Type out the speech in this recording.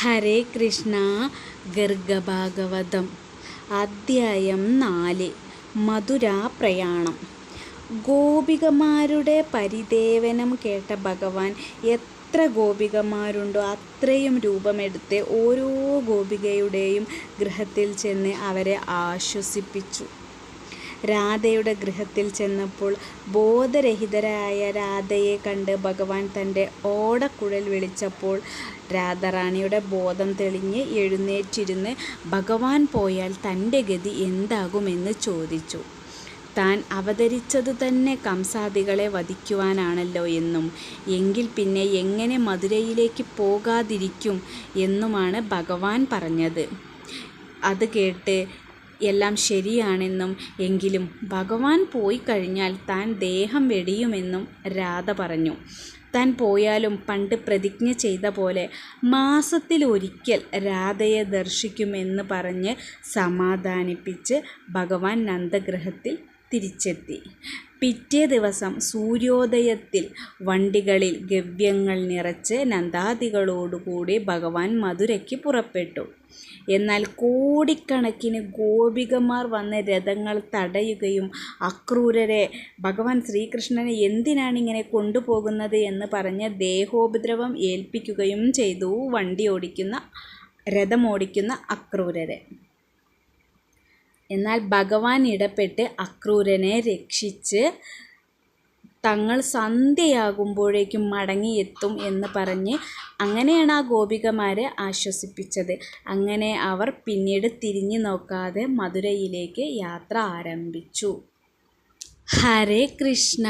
ഹരേ കൃഷ്ണ ഗർഗഭാഗവതം. അദ്ധ്യായം നാല്. മധുരാപ്രയാണം ഗോപികമാരുടെ പരിദേവനം കേട്ട ഭഗവാൻ എത്ര ഗോപികമാരുണ്ടോ അത്രയും രൂപമെടുത്ത് ഓരോ ഗോപികയുടെയും ഗൃഹത്തിൽ ചെന്ന് അവരെ ആശ്വസിപ്പിച്ചു. രാധയുടെ ഗൃഹത്തിൽ ചെന്നപ്പോൾ ബോധരഹിതരായ രാധയെ കണ്ട് ഭഗവാൻ തന്റെ ഓടക്കുഴൽ വിളിച്ചപ്പോൾ രാധാറാണിയുടെ ബോധം തെളിഞ്ഞ് എഴുന്നേറ്റിരുന്ന് ഭഗവാൻ പോയാൽ തന്റെ ഗതി എന്താകുമെന്ന് ചോദിച്ചു. താൻ അവതരിച്ചത് തന്നെ കംസാദികളെ വധിക്കുവാനാണല്ലോ എന്നും എങ്കിൽ പിന്നെ എങ്ങനെ മധുരയിലേക്ക് പോകാതിരിക്കും എന്നുമാണ് ഭഗവാൻ പറഞ്ഞത്. അത് കേട്ട് എല്ലാം ശരിയാണെന്നും എങ്കിലും ഭഗവാൻ പോയി കഴിഞ്ഞാൽ താൻ ദേഹം വെടിയുമെന്നും രാധ പറഞ്ഞു. താൻ പോയാലും പണ്ട് പ്രതിജ്ഞ ചെയ്ത പോലെ മാസത്തിലൊരിക്കൽ രാധയെ ദർശിക്കുമെന്ന് പറഞ്ഞ് സമാധാനിപ്പിച്ച് ഭഗവാൻ നന്ദഗൃഹത്തിൽ തിരിച്ചെത്തി. പിറ്റേ ദിവസം സൂര്യോദയത്തിൽ വണ്ടികളിൽ ഗവ്യങ്ങൾ നിറച്ച് നന്ദാദികളോടുകൂടി ഭഗവാൻ മധുരയ്ക്ക് പുറപ്പെട്ടു. എന്നാൽ കോടിക്കണക്കിന് ഗോപികമാർ വന്ന് രഥങ്ങൾ തടയുകയും അക്രൂരരെ ഭഗവാൻ ശ്രീകൃഷ്ണനെ എന്തിനാണ് ഇങ്ങനെ കൊണ്ടുപോകുന്നത്? എന്ന് പറഞ്ഞ് ദേഹോപദ്രവം ഏൽപ്പിക്കുകയും ചെയ്തു വണ്ടി ഓടിക്കുന്ന രഥമോടിക്കുന്ന അക്രൂരരെ. എന്നാൽ ഭഗവാൻ ഇടപെട്ട് അക്രൂരനെ രക്ഷിച്ച് തങ്ങൾ സന്ധ്യയാകുമ്പോഴേക്കും മടങ്ങിയെത്തും എന്ന് പറഞ്ഞ് അങ്ങനെയാണ് ആ ഗോപികമാരെ ആശ്വസിപ്പിച്ചത്. അങ്ങനെ അവർ പിന്നീട് തിരിഞ്ഞു നോക്കാതെ മധുരയിലേക്ക് യാത്ര ആരംഭിച്ചു. ഹരേ കൃഷ്ണ.